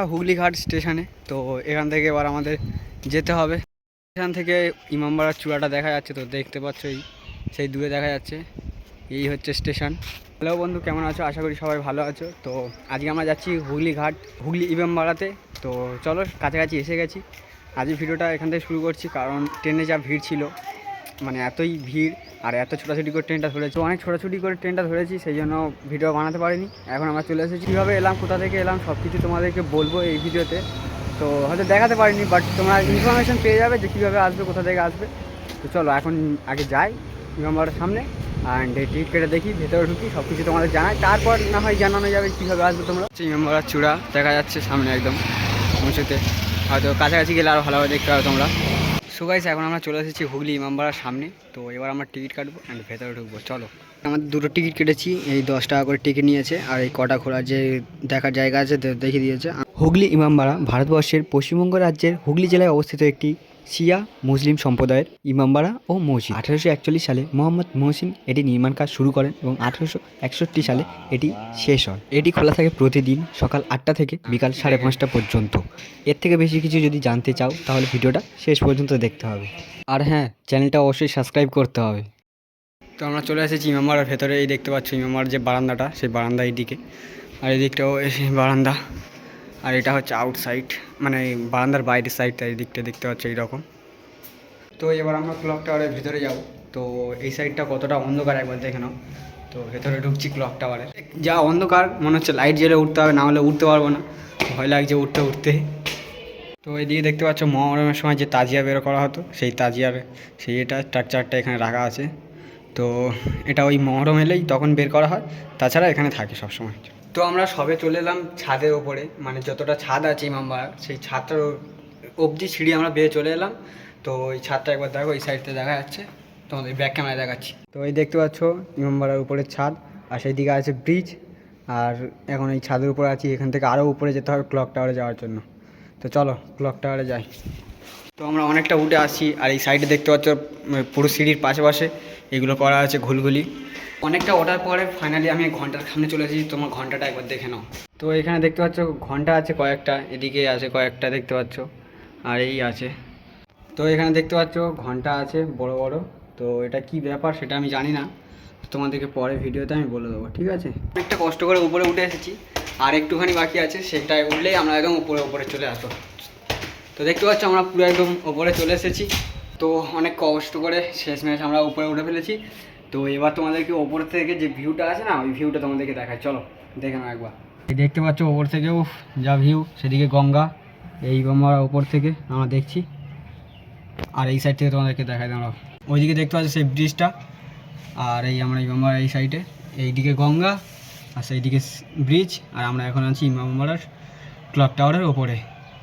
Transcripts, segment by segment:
আমরা হুগলিঘাট স্টেশনে, তো এখান থেকে এবার আমাদের যেতে হবে। এখান থেকে ইমামবাড়ার চূড়াটা দেখা যাচ্ছে, তো দেখতে পাচ্ছ এই, সেই দূরে দেখা যাচ্ছে। এই হচ্ছে স্টেশন। হ্যালো বন্ধু, কেমন আছো? আশা করি সবাই ভালো আছো। তো আজকে আমরা যাচ্ছি হুগলিঘাট, হুগলি ইমামবাড়াতে। তো চলো, কাছাকাছি এসে গেছি। আজকে ভিডিওটা এখান থেকে শুরু করছি, কারণ ট্রেনে যা ভিড় ছিল মানে এতই ভিড় আর এত ছোটাছুটি করে ট্রেনটা ধরেছি। অনেক ছোটাছুটি করে ট্রেনটা ধরেছি, সেই জন্য ভিডিও বানাতে পারিনি। এখন আমরা চলে এসেছি। কীভাবে এলাম, কোথা থেকে এলাম সব কিছু তোমাদেরকে বলব এই ভিডিওতে। তো হয়তো দেখাতে পারিনি বাট তোমরা ইনফরমেশন পেয়ে যাবে যে কীভাবে আসবে, কোথা থেকে আসবে। তো চলো এখন আগে যাই ইমামবাড়ার সামনে অ্যান্ড টিকিট কেটে দেখি, ভেতরে ঢুকি সব কিছু তোমাদের জানাই। তারপর না হয় জানানো যাবে কীভাবে আসবে তোমরা। ইমামবাড়ার চূড়া, দেখা যাচ্ছে সামনে একদম উঁচুতে। হয়তো কাছাকাছি গেলে আরও ভালোভাবে দেখতে পাবে তোমরা। সো গাইস এখন আমরা চলে এসেছি হুগলি ইমামবাড়ার সামনে। তো এবার আমরা টিকিট কাটবো অ্যান্ড ভেতরে ঢুকবো। চলো। আমাদের দুটো টিকিট কেটেছি, এই দশ টাকা করে টিকিট নিয়েছে আর এই কটা খোলার যে দেখার জায়গা আছে দেখিয়ে দিয়েছে। হুগলি ইমামবাড়া ভারতবর্ষের পশ্চিমবঙ্গ রাজ্যের হুগলি জেলায় অবস্থিত একটি শিয়া, মুসলিম সম্প্রদায়ের ইমামবাড়া ও মসজিদ। আঠারোশো একচল্লিশ সালে মোহাম্মদ মহসিন এটি নির্মাণ কাজ শুরু করেন এবং আঠারোশো একষট্টি সালে এটি শেষ হয়। এটি খোলা থাকে প্রতিদিন সকাল আটটা থেকে বিকাল সাড়ে পাঁচটা পর্যন্ত। এর থেকে বেশি কিছু যদি জানতে চাও, তাহলে ভিডিওটা শেষ পর্যন্ত দেখতে হবে। আর হ্যাঁ চ্যানেলটা অবশ্যই সাবস্ক্রাইব করতে হবে। তো আমরা চলে এসেছি ইমামবাড়ার ভেতরে। এই দেখতে পাচ্ছ ইমামবাড়ার যে বারান্দাটা, সেই বারান্দা এইদিকে। আর এদিকটাও বারান্দা। আর এটা হচ্ছে আউটসাইড মানে বারান্দার বাইরের সাইডটা এই দিকটা দেখতে পাচ্ছ এইরকম। তো এবার আমরা ক্লক টাওয়ারের ভিতরে যাব। তো এই সাইডটা কতটা অন্ধকার একবার দেখে নাও। তো ভেতরে ঢুকছি ক্লক টাওয়ারে যা অন্ধকার, মনে হচ্ছে লাইট জ্বেলে উঠতে হবে, না হলে উঠতে পারব না। ভয় লাগছে উঠতে উঠতে। তো এদিকে দেখতে পাচ্ছ মহরমের সময় যে তাজিয়া বের করা হতো, সেই তাজিয়ার সেই এটা স্ট্রাকচারটা এখানে রাখা আছে। তো এটা ওই মহরম এলেই তখন বের করা হয়। তাছাড়া এখানে থাকে সবসময়। তো আমরা সবে চলে এলাম ছাদের ওপরে মানে যতটা ছাদ আছে ইমামবাড়ার সেই ছাদটার অবধি সিঁড়ি আমরা বেয়ে চলে এলাম। তো ওই ছাদটা একবার দেখো, এই সাইডতে দেখা যাচ্ছে। তোমাদের ব্যাক ক্যামেরায় দেখাচ্ছি। তো এই দেখতে পাচ্ছ ইমামবাড়ার উপরে ছাদ, আর সেই দিকে আছে ব্রিজ আর এখন এই ছাদের উপরে আছি। এখান থেকে আরও উপরে যেতে হবে ক্লক টাওয়ারে যাওয়ার জন্য। তো চলো ক্লক টাওয়ারে যাই। তো আমরা অনেকটা উঠে আসি, আর এই সাইডে দেখতে পাচ্ছ পুরো সিঁড়ির পাশে পাশে এগুলো করা আছে ঘুলঘুলি। অনেকটা ওঠার পরে ফাইনালি আমি ঘণ্টার সামনে চলে এসেছি, তোমার ঘন্টাটা একবার দেখে নাও। তো এখানে দেখতে পাচ্ছ, ঘণ্টা আছে কয়েকটা, এদিকে আছে কয়েকটা দেখতে পাচ্ছ, আর এই আছে। তো এখানে দেখতে পাচ্ছ, ঘণ্টা আছে বড় বড়। তো এটা কি ব্যাপার সেটা আমি জানি না। তোমাদেরকে পরে ভিডিওতে আমি বলে দেবো, ঠিক আছে? অনেকটা কষ্ট করে উপরে উঠে এসেছি, আর একটুখানি বাকি আছে, সেটাই উঠলেই আমরা একদম উপরে উপরে চলে আসব। তো দেখতে পাচ্ছ, আমরা পুরো একদম উপরে চলে এসেছি। তো অনেক কষ্ট করে শেষ শেষমেশ আমরা উপরে উঠে ফেলেছি। তো এবার তোমাদেরকে ওপর থেকে যে ভিউটা আছে না, ওই ভিউটা তোমাদেরকে দেখাই। চলো, দেখে নাও একবার। দেখতে পাচ্ছ ওপর থেকে, উফ, যা ভিউ সেদিকে গঙ্গা। এই আমরা ওপর থেকে, আমরা দেখছি। আর এই সাইড থেকে তোমাদেরকে দেখাই, দাঁড়াও। ওইদিকে দেখতে পাচ্ছ সেই ব্রিজটা আর এই আমরা ইমামবাড়ার এই সাইডে এইদিকে গঙ্গা, আর সেইদিকে ব্রিজ আর আমরা এখন আছি ইমামবাড়ার ক্লক টাওয়ারের ওপরে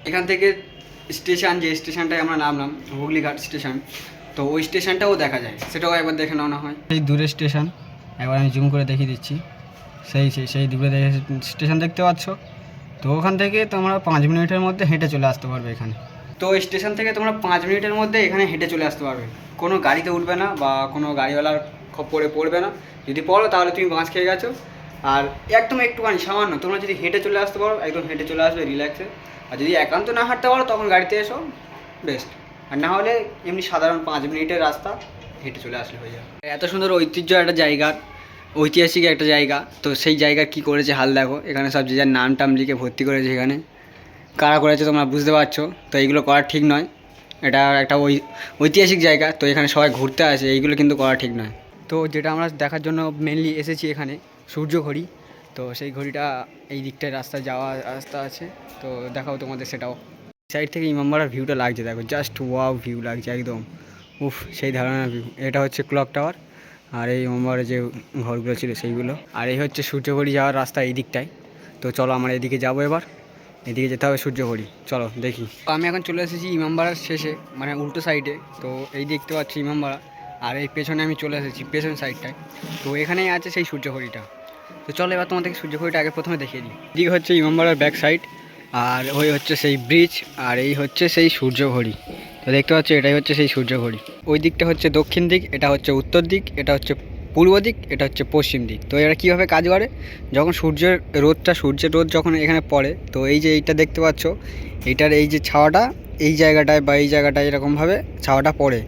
এখান থেকে স্টেশন যে স্টেশনটায় আমরা নামলাম হুগলিঘাট স্টেশন তো ওই স্টেশনটাও দেখা যায়। সেটাও একবার দেখে নাও না হয়। সেই দূরের স্টেশন একবার আমি জুম করে দেখিয়ে দিচ্ছি। সেই সেই সেই দূরে স্টেশন দেখতে পাচ্ছ। তো ওখান থেকে তোমরা পাঁচ মিনিটের মধ্যে হেঁটে চলে আসতে পারবে এখানে। তো স্টেশন থেকে তোমরা পাঁচ মিনিটের মধ্যে এখানে হেঁটে চলে আসতে পারবে। কোনো গাড়িতে উঠবে না বা কোনো গাড়িওয়ালার খপ্পরে পড়বে না। যদি পড়ো তাহলে তুমি বাঁচ খেয়ে গেছো। আর একদম একটুখানি সামান্য তোমরা যদি হেঁটে চলে আসতে পারো একদম হেঁটে চলে আসবে রিল্যাক্সে আর যদি একান্ত না হাঁটতে পারো, তখন গাড়িতে এসো বেস্ট আর না হলে এমনি সাধারণ পাঁচ মিনিটের রাস্তা হেঁটে চলে আসলে হয়ে যাবে। এত সুন্দর ঐতিহ্য একটা জায়গা, ঐতিহাসিক একটা জায়গা, তো সেই জায়গা কি করেছে হাল দেখো। এখানে সব যে যার নাম টাম লিখে ভর্তি করেছে এখানে। কারা করেছে তোমরা বুঝতে পারছ, তো এইগুলো করা ঠিক নয়। এটা একটা ওই ঐতিহাসিক জায়গা, তো এখানে সবাই ঘুরতে আসে, এইগুলো কিন্তু করা ঠিক নয়। তো যেটা আমরা দেখার জন্য মেনলি এসেছি এখানে সূর্য ঘড়ি তো সেই ঘড়িটা এই দিকটায় রাস্তা যাওয়া রাস্তা আছে। তো দেখাও তোমাদের সেটাও। সাইড থেকে ইমামবাড়ার ভিউটা লাগছে, দেখো জাস্ট ওয়াও ভিউ লাগছে একদম। উফ, সেই ধারণার ভিউ এটা হচ্ছে ক্লক টাওয়ার আর এই ইমামবাড়ার যে ঘরগুলো ছিল সেইগুলো। আর এই হচ্ছে সূর্যঘড়ি যাওয়ার রাস্তা এই দিকটায়। তো চলো আমরা এদিকে যাব এবার। এদিকে যেতে হবে সূর্যঘড়ি। চলো, দেখি। আমি এখন চলে এসেছি ইমামবাড়ার শেষে মানে উল্টো সাইডে তো এই দেখতে পাচ্ছি ইমামবাড়া। আর এই পেছনে আমি চলে এসেছি পেছন সাইডটায় তো এখানেই আছে সেই সূর্যঘড়িটা। তো চলো এবার তোমাদেরকে সূর্যঘড়িটা আগে প্রথমে দেখিয়ে দিই। দিক হচ্ছে ইমামবাড়ার ব্যাক সাইড আর ওই হচ্ছে সেই ব্রিজ আর এই হচ্ছে সেই সূর্যঘড়ি তো দেখতে পাচ্ছ এটাই হচ্ছে সেই সূর্যঘড়ি ওই দিকটা হচ্ছে দক্ষিণ দিক, এটা হচ্ছে উত্তর দিক, এটা হচ্ছে পূর্ব দিক, এটা হচ্ছে পশ্চিম দিক। তো এরা কীভাবে কাজ করে? যখন সূর্যের রোদটা, সূর্যের রোদ যখন এখানে পড়ে, তো এই যে এইটা দেখতে পাচ্ছ, এইটার এই যে ছাওয়াটা, এই জায়গাটায় বা এই জায়গাটায় এরকমভাবে ছাওয়াটা পড়ে।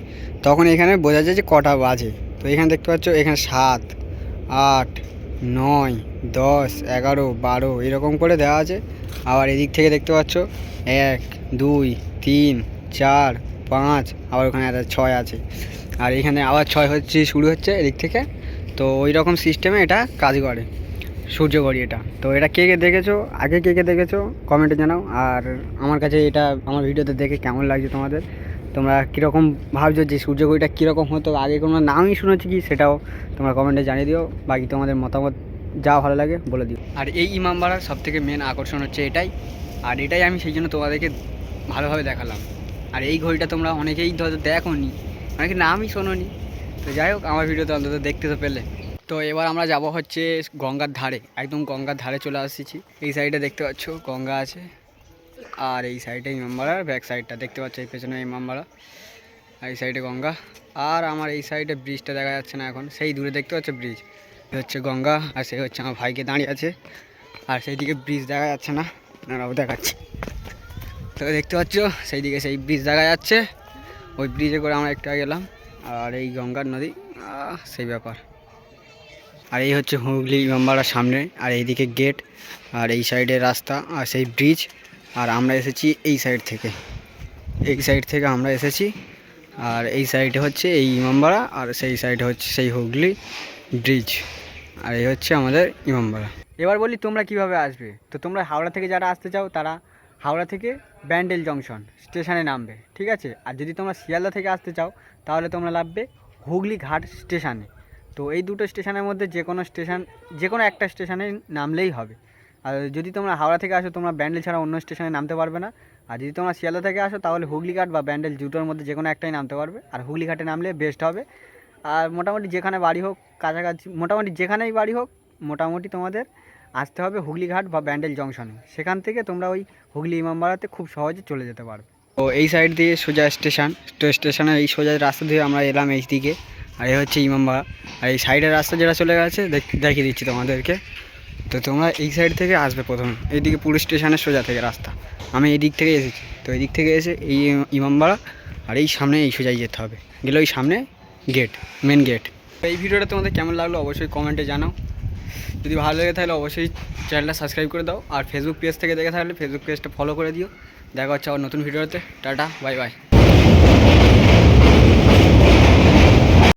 তখন এখানে বোঝা যায় যে কটা বাজে। তো এখানে দেখতে পাচ্ছ, এখানে সাত, আট নয়, দশ, এগারো, বারো, এরকম করে দেওয়া আছে। আবার এদিক থেকে দেখতে পাচ্ছ, এক, দুই, তিন, চার, পাঁচ, আবার ওখানে একটা ছয় আছে। আর এখানে আবার ছয় হচ্ছে, শুরু হচ্ছে এদিক থেকে। তো ওই রকম সিস্টেমে এটা কাজ করে, সূর্য ঘড়ি এটা তো এটা কে কে দেখেছ? আগে কে কে দেখেছ? কমেন্টে জানাও। আর আমার কাছে এটা, আমার ভিডিওতে দেখে কেমন লাগছে তোমাদের? তোমরা কীরকম ভাবছ যে সূর্য ঘড়িটা কীরকম হতো? আগে কোনো নামই শুনেছি কি সেটাও তোমরা কমেন্টে জানিয়ে দিও। বাকি তোমাদের মতামত যা ভালো লাগে বলে দিও। আর এই ইমামবাড়ার সব থেকে মেন আকর্ষণ হচ্ছে এটাই। আর এটাই আমি সেই জন্য তোমাদেরকে ভালোভাবে দেখালাম। আর এই ঘড়িটা তোমরা অনেকেই হয়তো দেখো নি অনেকে নামই শোনো নি তো যাই হোক, আমার ভিডিওতে অন্তত দেখতে তো পেলে। তো এবার আমরা যাব হচ্ছে গঙ্গার ধারে। একদম গঙ্গার ধারে চলে আসছি। এই সাইডে দেখতে পাচ্ছ গঙ্গা আছে। আর এই সাইডে ইমামবাড়ার ব্যাক সাইডটা দেখতে পাচ্ছ, এই পেছনে ইমামবাড়া, আর এই সাইডে গঙ্গা। আর আমার এই সাইডে ব্রিজটা দেখা যাচ্ছে না এখন, সেই দূরে দেখতে পাচ্ছ ব্রিজ। হচ্ছে গঙ্গা, আর সে হচ্ছে আমার ভাইকে দাঁড়িয়ে আছে। আর সেই দিকে ব্রিজ দেখা যাচ্ছে না, আপনারাও দেখাচ্ছে। তো দেখতে পাচ্ছ সেই দিকে সেই ব্রিজ দেখা যাচ্ছে। ওই ব্রিজে করে আমরা একটু গেলাম, আর এই গঙ্গার নদী সেই ব্যাপার। আর এই হচ্ছে হুগলি ইমামবাড়ার সামনে, আর এইদিকে গেট, আর এই সাইডে রাস্তা, আর সেই ব্রিজ। আর আমরা এসেছি এই সাইড থেকে। এই সাইড থেকে আমরা এসেছি, আর এই সাইডে হচ্ছে এই ইমামবাড়া, আর সেই সাইডে হচ্ছে সেই হুগলি ব্রিজ আর এই হচ্ছে আমাদের ইমামবাড়া। এবার বলি তোমরা কীভাবে আসবে? তো তোমরা হাওড়া থেকে যারা আসতে চাও, তারা হাওড়া থেকে ব্যান্ডেল জংশন স্টেশনে নামবে, ঠিক আছে? আর যদি তোমরা শিয়ালদা থেকে আসতে চাও, তাহলে তোমরা নামবে হুগলি ঘাট স্টেশনে। তো এই দুটো স্টেশনের মধ্যে যে কোনো স্টেশন যে কোনো একটা স্টেশনে নামলেই হবে। আর যদি তোমরা হাওড়া থেকে আসো, তোমরা ব্যান্ডেল ছাড়া অন্য স্টেশনে নামতে পারবে না। আর যদি তোমরা শিয়ালদা থেকে আসো, তাহলে হুগলিঘাট বা ব্যান্ডেল জুটোর মধ্যে যে কোনো একটাই নামতে পারবে। আর হুগলিঘাটে নামলে বেস্ট হবে। আর মোটামুটি যেখানে বাড়ি হোক, কাছাকাছি, মোটামুটি যেখানেই বাড়ি হোক, মোটামুটি তোমাদের আসতে হবে হুগলিঘাট বা ব্যান্ডেল জংশনে। সেখান থেকে তোমরা ওই হুগলি ইমামবাড়াতে খুব সহজে চলে যেতে পারবে। তো এই সাইড দিয়ে সোজা স্টেশন। তো স্টেশনের এই সোজা রাস্তা দিয়ে আমরা এলাম এই দিকে আর এই হচ্ছে ইমামবাড়া। আর এই সাইডের রাস্তা যেটা চলে গেছে, দেখ- দেখিয়ে দিচ্ছি তোমাদেরকে। তো তোমরা এই সাইড থেকে আসবে প্রথমে। এইদিকে পুলিশ স্টেশনের সোজা থেকে রাস্তা। আমি এই দিক থেকে এসেছি। তো এই দিক থেকে এসে এই ইমামবাড়া আর এই সামনে এই সোজাই যেতে হবে। গেলে ওই সামনে গেট মেন গেট এই ভিডিওটা তোমাদের কেমন লাগল অবশ্যই কমেন্টে জানাও। যদি ভালো লাগে তাহলে অবশ্যই চ্যানেলটা সাবস্ক্রাইব করে দাও। আর ফেসবুক পেজ থেকে দেখে থাকলে ফেসবুক পেজটা ফলো করে দিও। দেখা হচ্ছে আবার নতুন ভিডিওতে। Tata bye bye